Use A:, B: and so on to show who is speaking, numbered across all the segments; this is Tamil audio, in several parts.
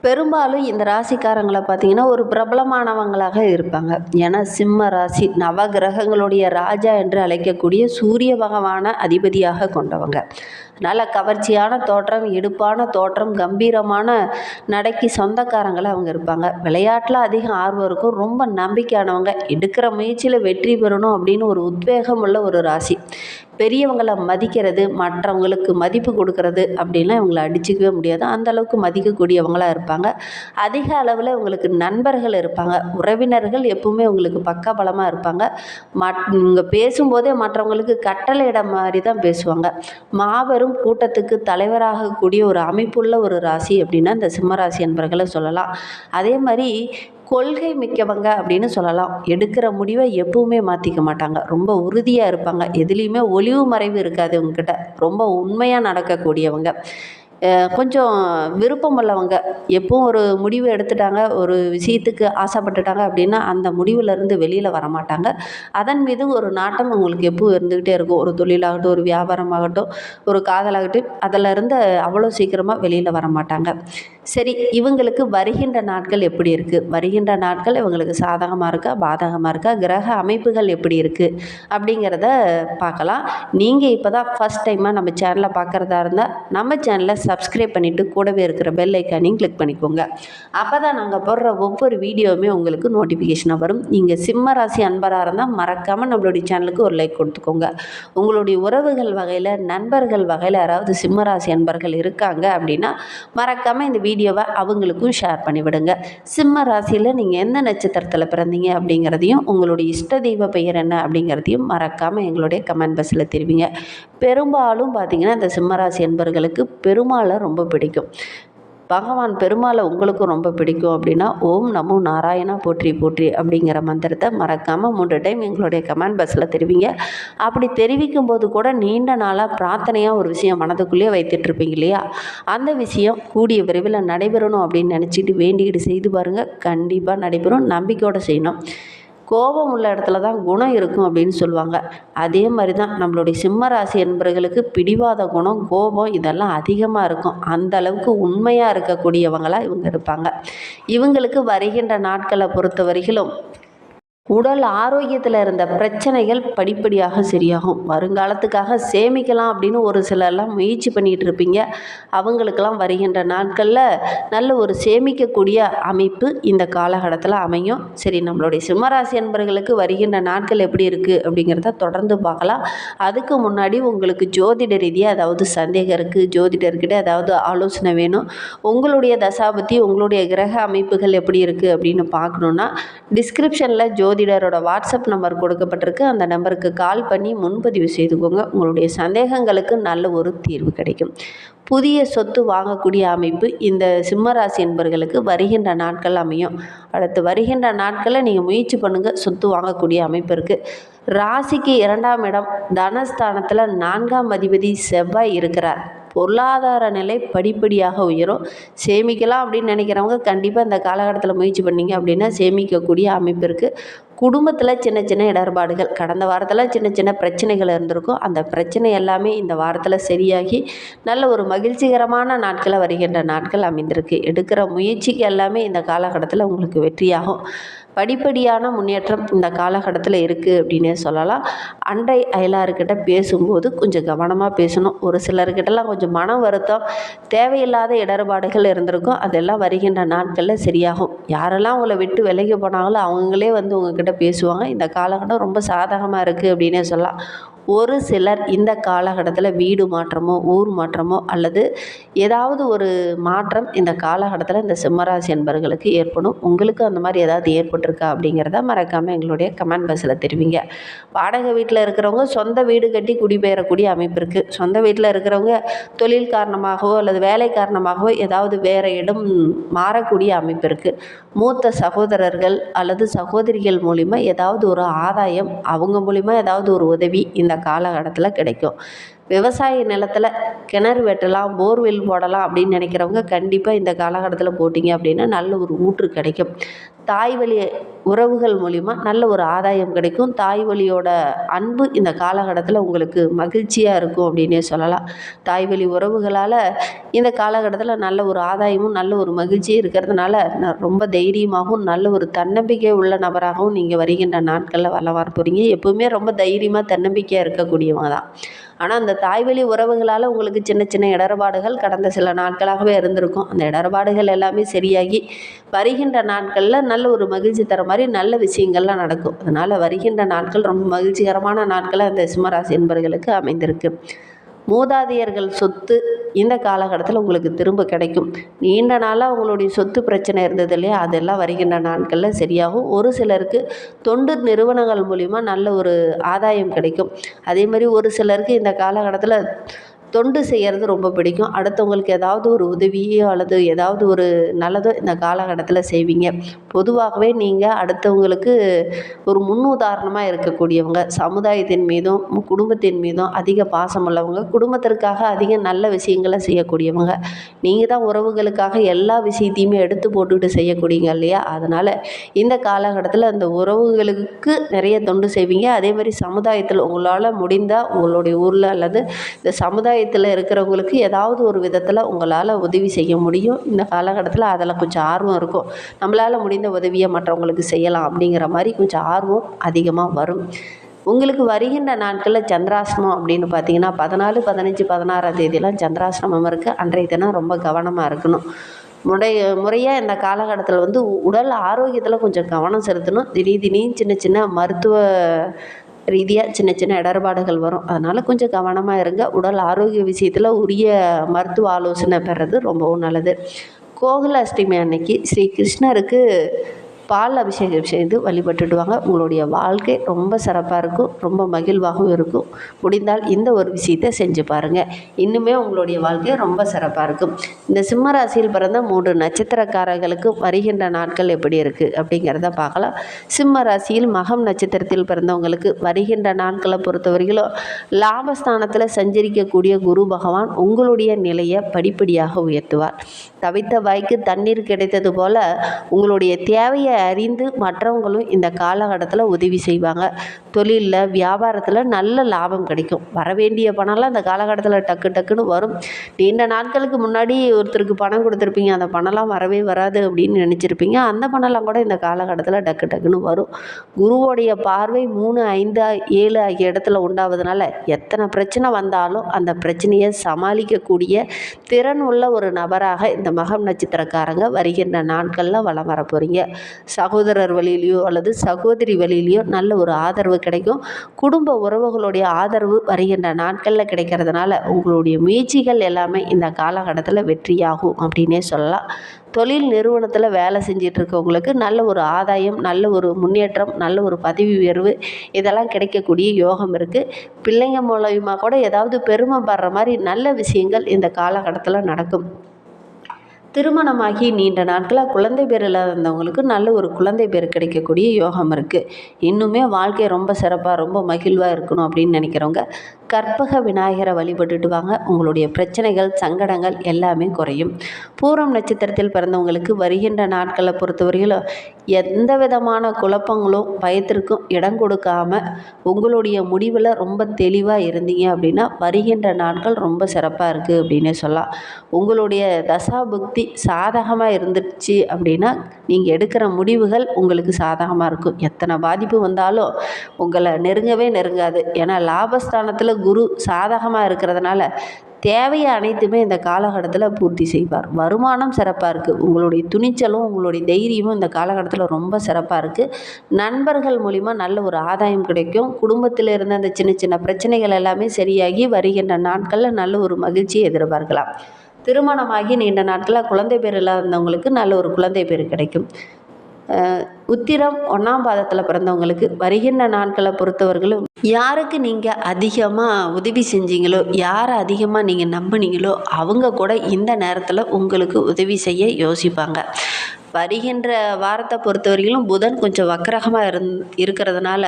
A: பெரும்பாலும் இந்த ராசிக்காரங்களை பார்த்தீங்கன்னா ஒரு பிரபலமானவங்களாக இருப்பாங்க. ஏன்னா சிம்ம ராசி நவகிரகங்களுடைய ராஜா என்று அழைக்கக்கூடிய சூரிய பகவான அதிபதியாக கொண்டவங்க. நல்ல கவர்ச்சியான தோற்றம் இடுப்பான தோற்றம் கம்பீரமான நடைக்கு சொந்தக்காரங்களாக அவங்க இருப்பாங்க. விளையாட்டில் அதிக ஆர்வம் இருக்கும். ரொம்ப நம்பிக்கையானவங்க. எடுக்கிற முயற்சியில் வெற்றி பெறணும் அப்படின்னு ஒரு உத்வேகம் உள்ள ஒரு ராசி. பெரியவங்களை மதிக்கிறது மற்றவங்களுக்கு மதிப்பு கொடுக்கறது அப்படின்லாம் இவங்களை அடிச்சுக்கவே முடியாது. அந்த அளவுக்கு மதிக்கக்கூடியவங்களாக இருப்பாங்க. அதிக அளவில் இவங்களுக்கு நண்பர்கள் இருப்பாங்க. உறவினர்கள் எப்பவுமே உங்களுக்கு பக்கபலமாக இருப்பாங்க. மட் இவங்க பேசும்போதே மற்றவங்களுக்கு கட்டளையிட மாதிரி தான் பேசுவாங்க. மாபெரும் கூட்டத்துக்கு தலைவராகக்கூடிய ஒரு அமைப்புள்ள ஒரு ராசி அப்படின்னா இந்த சிம்மராசி என்பர்களை சொல்லலாம். அதே மாதிரி கொள்கை மிக்கவங்க அப்படின்னு சொல்லலாம். எடுக்கிற முடிவை எப்பவுமே மாற்றிக்க மாட்டாங்க. ரொம்ப உறுதியாக இருப்பாங்க. எதுலேயுமே ஒளிவு மறைவு இருக்காது உங்ககிட்ட. ரொம்ப உண்மையாக நடக்கக்கூடியவங்க. கொஞ்சம் விருப்பம் உள்ளவங்க. எப்பவும் ஒரு முடிவு எடுத்துட்டாங்க ஒரு விஷயத்துக்கு ஆசைப்பட்டுட்டாங்க அப்படின்னா அந்த முடிவுலேருந்து வெளியில் வர மாட்டாங்க அதன் மீது ஒரு நாட்டம் அவங்களுக்கு எப்பவும் இருந்துக்கிட்டே இருக்கும். ஒரு தொழிலாகட்டும் ஒரு வியாபாரமாகட்டும் ஒரு காதலாகட்டும் அதில் இருந்து அவ்வளோ சீக்கிரமாக வெளியில் வர மாட்டாங்க சரி இவங்களுக்கு வருகின்ற நாட்கள் எப்படி இருக்குது வருகின்ற நாட்கள் இவங்களுக்கு சாதகமாக இருக்கா பாதகமாக இருக்கா? கிரக அமைப்புகள் எப்படி இருக்குது அப்படிங்கிறத பார்க்கலாம். நீங்கள் இப்போ தான் ஃபஸ்ட் டைமாக நம்ம சேனலை பார்க்குறதா இருந்தால் நம்ம சேனலை சப்ஸ்கிரைப் பண்ணிவிட்டு கூடவே இருக்கிற பெல் ஐக்கானையும் கிளிக் பண்ணிக்கோங்க. அப்போ தான் நாங்கள் போடுற ஒவ்வொரு வீடியோவுமே உங்களுக்கு நோட்டிஃபிகேஷனாக வரும். நீங்கள் சிம்ம ராசி அன்பராக இருந்தால் மறக்காமல் நம்மளுடைய சேனலுக்கு ஒரு லைக் கொடுத்துக்கோங்க. உங்களுடைய உறவுகள் வகையில் நண்பர்கள் வகையில் யாராவது சிம்ம ராசி அன்பர்கள் இருக்காங்க அப்படின்னா மறக்காமல் இந்த வீடியோவை அவங்களுக்கும் ஷேர் பண்ணிவிடுங்க. சிம்ம ராசியில் நீங்கள் எந்த நட்சத்திரத்தில் பிறந்தீங்க அப்படிங்கிறதையும் உங்களுடைய இஷ்ட தெய்வ பெயர் என்ன அப்படிங்கிறதையும் மறக்காமல் எங்களுடைய கமெண்ட் பாக்ஸில் தெரிவிங்க. பெரும்பாலும் பார்த்தீங்கன்னா இந்த சிம்மராசி என்பர்களுக்கு பெருமாளை ரொம்ப பிடிக்கும். பகவான் பெருமாளை உங்களுக்கும் ரொம்ப பிடிக்கும் அப்படின்னா ஓம் நமோ நாராயணா போற்றி போற்றி அப்படிங்கிற மந்திரத்தை மறக்காமல் மூன்று டைம் எங்களுடைய கமெண்ட் பாக்ஸில் தெரிவிங்க. அப்படி தெரிவிக்கும் போது கூட நீண்ட நாளாக பிரார்த்தனையாக ஒரு விஷயம் மனதுக்குள்ளேயே வைத்துட்டு இருப்பீங்க இல்லையா? அந்த விஷயம் கூடிய விரைவில் நடைபெறணும் அப்படின்னு நினச்சிட்டு வேண்டிக்கிட்டு செய்து பாருங்கள் கண்டிப்பாக நடைபெறும். நம்பிக்கையோடு செய்யணும். கோபம் உள்ள இடத்துல தான் குணம் இருக்கும் அப்படின்னு சொல்லுவாங்க. அதே மாதிரி தான் நம்மளுடைய சிம்ம ராசி என்பவர்களுக்கு பிடிவாத குணம் கோபம் இதெல்லாம் அதிகமாக இருக்கும். அந்த அளவுக்கு உண்மையாக இருக்கக்கூடியவங்களாக இவங்க இருப்பாங்க. இவங்களுக்கு வருகின்ற நாட்களை பொறுத்த வரையிலும் உடல் ஆரோக்கியத்தில் இருந்த பிரச்சனைகள் படிப்படியாக சரியாகும். வருங்காலத்துக்காக சேமிக்கலாம் அப்படின்னு ஒரு சிலர்லாம் முயற்சி பண்ணிகிட்டு இருப்பீங்க. அவங்களுக்கெல்லாம் வருகின்ற நாட்களில் நல்ல ஒரு சேமிக்கக்கூடிய அமைப்பு இந்த காலகட்டத்தில் அமையும். சரி நம்மளுடைய சிம்மராசி அன்பர்களுக்கு வருகின்ற நாட்கள் எப்படி இருக்குது அப்படிங்கிறத தொடர்ந்து பார்க்கலாம். அதுக்கு முன்னாடி உங்களுக்கு ஜோதிட ரீதியாக அதாவது சந்தேகம் இருக்குது ஜோதிடர்கிட்ட ஏதாவது ஆலோசனை வேணும் உங்களுடைய தசாபத்தி உங்களுடைய கிரக அமைப்புகள் எப்படி இருக்குது அப்படின்னு பார்க்கணுன்னா டிஸ்கிரிப்ஷனில் ஜோதி ஜோதிடரோட வாட்ஸ்அப் நம்பர் கொடுக்கப்பட்டிருக்கு. அந்த நம்பருக்கு கால் பண்ணி முன்பதிவு செய்துக்கோங்க. உங்களுடைய சந்தேகங்களுக்கு நல்ல ஒரு தீர்வு கிடைக்கும். புதிய சொத்து வாங்கக்கூடிய அமைப்பு இந்த சிம்மராசி என்பர்களுக்கு வருகின்ற நாட்கள் அமையும். அடுத்து வருகின்ற நாட்களில் நீங்கள் முயற்சி பண்ணுங்கள் சொத்து வாங்கக்கூடிய அமைப்பு இருக்குது ராசிக்கு இரண்டாம் இடம் தனஸ்தானத்தில் நான்காம் அதிபதி செவ்வாய் இருக்கிறார். பொருளாதார நிலை படிப்படியாக உயரும். சேமிக்கலாம் அப்படின்னு நினைக்கிறவங்க கண்டிப்பாக இந்த காலகட்டத்தில் முயற்சி பண்ணீங்க அப்படின்னா சேமிக்கக்கூடிய அமைப்பு இருக்குது குடும்பத்தில் சின்ன சின்ன இடர்பாடுகள். கடந்த வாரத்தில் சின்ன சின்ன பிரச்சனைகள் இருந்திருக்கும். அந்த பிரச்சனை எல்லாமே இந்த வாரத்தில் சரியாகி நல்ல ஒரு மகிழ்ச்சிகரமான நாட்களை வருகின்ற நாட்கள் அமைந்திருக்கு. எடுக்கிற முயற்சிக்கு எல்லாமே இந்த காலகட்டத்தில் உங்களுக்கு வெற்றியாகும். படிப்படியான முன்னேற்றம் இந்த காலகட்டத்தில் இருக்குது அப்படின்னே சொல்லலாம். அண்டை அயலாருக்கிட்ட பேசும்போது கொஞ்சம் கவனமாக பேசணும். ஒரு சிலர்கிட்டலாம் கொஞ்சம் மன வருத்தம் தேவையில்லாத இடர்பாடுகள் இருந்திருக்கும். அதெல்லாம் வருகின்ற நாட்களில் சரியாகும். யாரெல்லாம் உங்களை விட்டு விலகி போனாங்களோ அவங்களே வந்து உங்ககிட்ட பேசுவாங்க. இந்த காலகட்டம் ரொம்ப சாதகமாக இருக்குது அப்படின்னே சொல்லலாம். ஒரு சிலர் இந்த காலகட்டத்தில் வீடு மாற்றமோ ஊர் மாற்றமோ அல்லது ஏதாவது ஒரு மாற்றம் இந்த காலகட்டத்தில் இந்த சிம்மராசி என்பர்களுக்கு ஏற்படும். உங்களுக்கு அந்த மாதிரி ஏதாவது ஏற்பட்டிருக்கா அப்படிங்கிறத மறக்காமல் எங்களுடைய கமெண்ட் பாக்ஸில் தெரிவிங்க. வாடகை வீட்டில் இருக்கிறவங்க சொந்த வீடு கட்டி குடிபெயரக்கூடிய அமைப்பு இருக்குது சொந்த வீட்டில் இருக்கிறவங்க தொழில் காரணமாகவோ அல்லது வேலை காரணமாகவோ ஏதாவது வேறு இடம் மாறக்கூடிய அமைப்பு இருக்குது மூத்த சகோதரர்கள் அல்லது சகோதரிகள் மூலிமா ஏதாவது ஒரு ஆதாயம் அவங்க மூலிமா ஏதாவது ஒரு உதவி இந்த காலகட்டத்தில் கிடைக்கும். விவசாய நிலத்தில் கிணறு வெட்டலாம் போர்வெல் போடலாம் அப்படின்னு நினைக்கிறவங்க கண்டிப்பாக இந்த காலகட்டத்தில் போட்டிங்க அப்படின்னா நல்ல ஒரு ஊற்று கிடைக்கும். தாய் வழி உறவுகள் மூலிமா நல்ல ஒரு ஆதாயம் கிடைக்கும். தாய் வழியோட அன்பு இந்த காலகட்டத்தில் உங்களுக்கு மகிழ்ச்சியாக இருக்கும் அப்படின்னே சொல்லலாம். தாய் வழி உறவுகளால் இந்த காலகட்டத்தில் நல்ல ஒரு ஆதாயமும் நல்ல ஒரு மகிழ்ச்சியும் இருக்கிறதுனால நான் ரொம்ப தைரியமாகவும் நல்ல ஒரு தன்னம்பிக்கை உள்ள நபராகவும் நீங்கள் வருகின்ற நாட்களில் வள வர போகிறீங்க எப்போவுமே ரொம்ப தைரியமாக தன்னம்பிக்கையாக இருக்கக்கூடியவங்க தான். ஆனால் அந்த தாய்வழி உறவுகளால் உங்களுக்கு சின்ன சின்ன இடர்பாடுகள் கடந்த சில நாட்களாகவே இருந்திருக்கும். அந்த இடர்பாடுகள் எல்லாமே சரியாகி வருகின்ற நாட்களில் நல்ல நல்ல ஒரு மகிழ்ச்சி தர மாதிரி நல்ல விஷயங்கள்லாம் நடக்கும். அதனால் வருகின்ற நாட்கள் ரொம்ப மகிழ்ச்சிகரமான நாட்களாக அந்த சிம்மராசி என்பவர்களுக்கு அமைந்திருக்கு. மூதாதையர்கள் சொத்து இந்த காலகட்டத்தில் உங்களுக்கு திரும்ப கிடைக்கும். நீண்ட நாளாக உங்களுடைய சொத்து பிரச்சனை இருந்தது இல்லையா? அதெல்லாம் வருகின்ற நாட்களில் சரியாகும். ஒரு சிலருக்கு தொண்டு நிறுவனங்கள் மூலிமா நல்ல ஒரு ஆதாயம் கிடைக்கும். அதே மாதிரி ஒரு சிலருக்கு இந்த காலகட்டத்தில் தொண்டு செய்கிறது ரொம்ப பிடிக்கும். அடுத்தவங்களுக்கு ஏதாவது ஒரு உதவியோ அல்லது ஏதாவது ஒரு நல்லதோ இந்த காலகட்டத்தில் செய்வீங்க. பொதுவாகவே நீங்கள் அடுத்தவங்களுக்கு ஒரு முன்னுதாரணமாக இருக்கக்கூடியவங்க. சமுதாயத்தின் மீதும் குடும்பத்தின் மீதும் அதிக பாசம் உள்ளவங்க. குடும்பத்திற்காக அதிக நல்ல விஷயங்களை செய்யக்கூடியவங்க. நீங்கள் தான் உறவுகளுக்காக எல்லா விஷயத்தையுமே எடுத்து போட்டுக்கிட்டு செய்யக்கூடியங்க இல்லையா? அதனால் இந்த காலகட்டத்தில் அந்த உறவுகளுக்கு நிறைய தொண்டு செய்வீங்க. அதே மாதிரி சமுதாயத்தில் உங்களால் முடிந்தால் உங்களுடைய ஊரில் அல்லது இந்த சமுதாய சமுதாயத்தில் இருக்கிறவங்களுக்கு ஏதாவது ஒரு விதத்தில் உங்களால் உதவி செய்ய முடியும். இந்த காலகட்டத்தில் அதில் கொஞ்சம் ஆர்வம் இருக்கும். நம்மளால் முடிந்த உதவியை மற்றவங்களுக்கு செய்யலாம் அப்படிங்கிற மாதிரி கொஞ்சம் ஆர்வம் அதிகமாக வரும். உங்களுக்கு வருகின்ற நாட்களில் சந்திராசிரமம் அப்படின்னு பார்த்தீங்கன்னா பதினாலு பதினஞ்சு பதினாறாம் தேதியெலாம் சந்திராசிரமம் இருக்குது அன்றைய தினம் ரொம்ப கவனமாக இருக்கணும். முறை முறையாக இந்த காலகட்டத்தில் வந்து உடல் ஆரோக்கியத்தில் கொஞ்சம் கவனம் செலுத்தணும். திடீர் திடீர்னு சின்ன சின்ன மருத்துவ ரீதியாக சின்ன சின்ன இடர்பாடுகள் வரும். அதனால் கொஞ்சம் கவனமாக இருங்க. உடல் ஆரோக்கிய விஷயத்தில் உரிய மருத்துவ ஆலோசனை பெறது ரொம்பவும் நல்லது. கோகுலாஷ்டமி அன்னைக்கு ஸ்ரீ கிருஷ்ணருக்கு பால் அபிஷேகம் செய்து வழிபட்டுடுவாங்க. உங்களுடைய வாழ்க்கை ரொம்ப சிறப்பாக இருக்கும். ரொம்ப மகிழ்வாகவும் இருக்கும். முடிந்தால் இந்த ஒரு விஷயத்தை செஞ்சு பாருங்கள் இன்னுமே உங்களுடைய வாழ்க்கை ரொம்ப சிறப்பாக இருக்கும். இந்த சிம்ம ராசியில் பிறந்த மூன்று நட்சத்திரக்காரர்களுக்கு வருகின்ற நாட்கள் எப்படி இருக்குது அப்படிங்கிறத பார்க்கலாம். சிம்ம ராசியில் மகம் நட்சத்திரத்தில் பிறந்தவங்களுக்கு வருகின்ற நாட்களை பொறுத்தவரையிலும் லாபஸ்தானத்தில் சஞ்சரிக்கக்கூடிய குரு பகவான் உங்களுடைய நிலையை படிப்படியாக உயர்த்துவார். தவித்த வாய்க்கு தண்ணீர் கிடைத்தது போல உங்களுடைய தேவையை அறிந்து மற்றவங்களும் இந்த காலகட்டத்தில் உதவி செய்வாங்க. தொழிலில் வியாபாரத்தில் நல்ல லாபம் கிடைக்கும். வரவேண்டிய பணம்லாம் இந்த காலகட்டத்தில் டக்கு டக்குன்னு வரும். நீண்ட நாட்களுக்கு முன்னாடி ஒருத்தருக்கு பணம் கொடுத்துருப்பீங்க. அந்த பணம்லாம் வரவே வராது அப்படின்னு நினச்சிருப்பீங்க. அந்த பணம்லாம் கூட இந்த காலகட்டத்தில் டக்கு டக்குன்னு வரும். குருவோடைய பார்வை மூணு ஐந்து ஏழு ஆகிய இடத்துல உண்டாவதுனால எத்தனை பிரச்சனை வந்தாலும் அந்த பிரச்சனையை சமாளிக்கக்கூடிய திறன் உள்ள ஒரு நபராக இந்த மகம் நட்சத்திரக்காரங்க வருகின்ற நாட்களில் வலம் வர போகிறீங்க சகோதரர் வழியிலையோ அல்லது சகோதரி வழியிலையோ நல்ல ஒரு ஆதரவு கிடைக்கும். குடும்ப உறவுகளுடைய ஆதரவு வருகின்ற நாட்களில் கிடைக்கிறதுனால உங்களுடைய முயற்சிகள் எல்லாமே இந்த காலகட்டத்தில் வெற்றியாகும் அப்படின்னே சொல்லலாம். தொழில் நிறுவனத்தில் வேலை செஞ்சிட்டு இருக்கவங்களுக்கு நல்ல ஒரு ஆதாயம் நல்ல ஒரு முன்னேற்றம் நல்ல ஒரு பதவி உயர்வு இதெல்லாம் கிடைக்கக்கூடிய யோகம் இருக்குது பிள்ளைங்க மூலயமா கூட ஏதாவது பெருமைப்படுற மாதிரி நல்ல விஷயங்கள் இந்த காலகட்டத்தில் நடக்கும். திருமணமாகி நீண்ட நாட்களாக குழந்தை பேர் இல்லாதவங்களுக்கு நல்ல ஒரு குழந்தை பேர் கிடைக்கக்கூடிய யோகம் இருக்குது இன்னுமே வாழ்க்கை ரொம்ப சிறப்பாக ரொம்ப மகிழ்வாக இருக்கணும் அப்படின்னு நினைக்கிறவங்க கற்பக விநாயகரை வழிபட்டுட்டு வாங்க. உங்களுடைய பிரச்சனைகள் சங்கடங்கள் எல்லாமே குறையும். பூரம் நட்சத்திரத்தில் பிறந்தவங்களுக்கு வருகின்ற நாட்களை பொறுத்தவரையிலும் எந்த விதமான குழப்பங்களும் பயத்திற்கும் இடம் கொடுக்காம உங்களுடைய முடிவில் ரொம்ப தெளிவாக இருந்தீங்க அப்படின்னா வருகின்ற நாட்கள் ரொம்ப சிறப்பாக இருக்குது அப்படின்னே சொல்லலாம். உங்களுடைய தசாபுக்தி புக்தி சாதகமாக இருந்துச்சு அப்படின்னா நீங்கள் எடுக்கிற முடிவுகள் உங்களுக்கு சாதகமாக இருக்கும். எத்தனை பாதிப்பு வந்தாலும் உங்களை நெருங்கவே நெருங்காது. ஏன்னா லாபஸ்தானத்தில் குரு சாதகமாக இருக்கிறதுனால தேவையை அனைத்துமே இந்த காலகட்டத்தில் பூர்த்தி செய்வார். வருமானம் சிறப்பாக இருக்குது உங்களுடைய துணிச்சலும் உங்களுடைய தைரியமும் இந்த காலகட்டத்தில் ரொம்ப சிறப்பாக இருக்குது நண்பர்கள் மூலிமா நல்ல ஒரு ஆதாயம் கிடைக்கும். குடும்பத்தில் இருந்த அந்த சின்ன சின்ன பிரச்சனைகள் எல்லாமே சரியாகி வருகின்ற நாட்களில் நல்ல ஒரு மகிழ்ச்சியை எதிர்பார்க்கலாம். திருமணமாகி நீண்ட நாட்களாக குழந்தை பேர் இல்லாதவங்களுக்கு நல்ல ஒரு குழந்தை பேர் கிடைக்கும். உத்திரம் ஒன்றாம் பாதத்தில் பிறந்தவங்களுக்கு வருகின்ற நாட்களை பொறுத்தவர்களும் யாருக்கு நீங்கள் அதிகமாக உதவி செஞ்சீங்களோ யாரை அதிகமாக நீங்கள் நம்புனீங்களோ அவங்க கூட இந்த நேரத்தில் உங்களுக்கு உதவி செய்ய யோசிப்பாங்க. வருகின்ற வாரத்தை பொறுத்தவரையிலும் புதன் கொஞ்சம் வக்கரகமாக இருந் இருக்கிறதுனால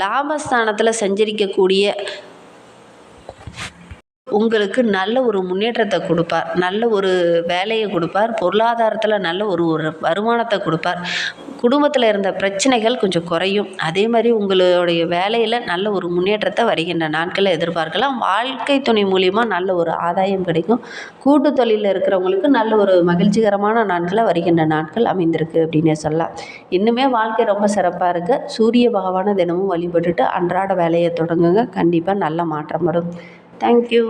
A: லாபஸ்தானத்தில் சஞ்சரிக்கக்கூடிய உங்களுக்கு நல்ல ஒரு முன்னேற்றத்தை கொடுப்பார். நல்ல ஒரு வேலையை கொடுப்பார். பொருளாதாரத்தில் நல்ல ஒரு ஒரு வருமானத்தை கொடுப்பார். குடும்பத்தில் இருந்த பிரச்சனைகள் கொஞ்சம் குறையும். அதே மாதிரி உங்களுடைய வேலையில் நல்ல ஒரு முன்னேற்றத்தை வருகின்ற நாட்களில் எதிர்பார்க்கலாம். வாழ்க்கை துணை மூலிமா நல்ல ஒரு ஆதாயம் கிடைக்கும். கூட்டு தொழிலில் இருக்கிறவங்களுக்கு நல்ல ஒரு மகிழ்ச்சிகரமான நாட்களை வருகின்ற நாட்கள் அமைந்திருக்கு அப்படின்னே சொல்லலாம். இன்னுமே வாழ்க்கை ரொம்ப சிறப்பாக இருக்குது சூரிய பகவானை தினமும் வழிபட்டுட்டு அன்றாட வேலையை தொடங்குங்க. கண்டிப்பாக நல்ல மாற்றம் வரும். Thank you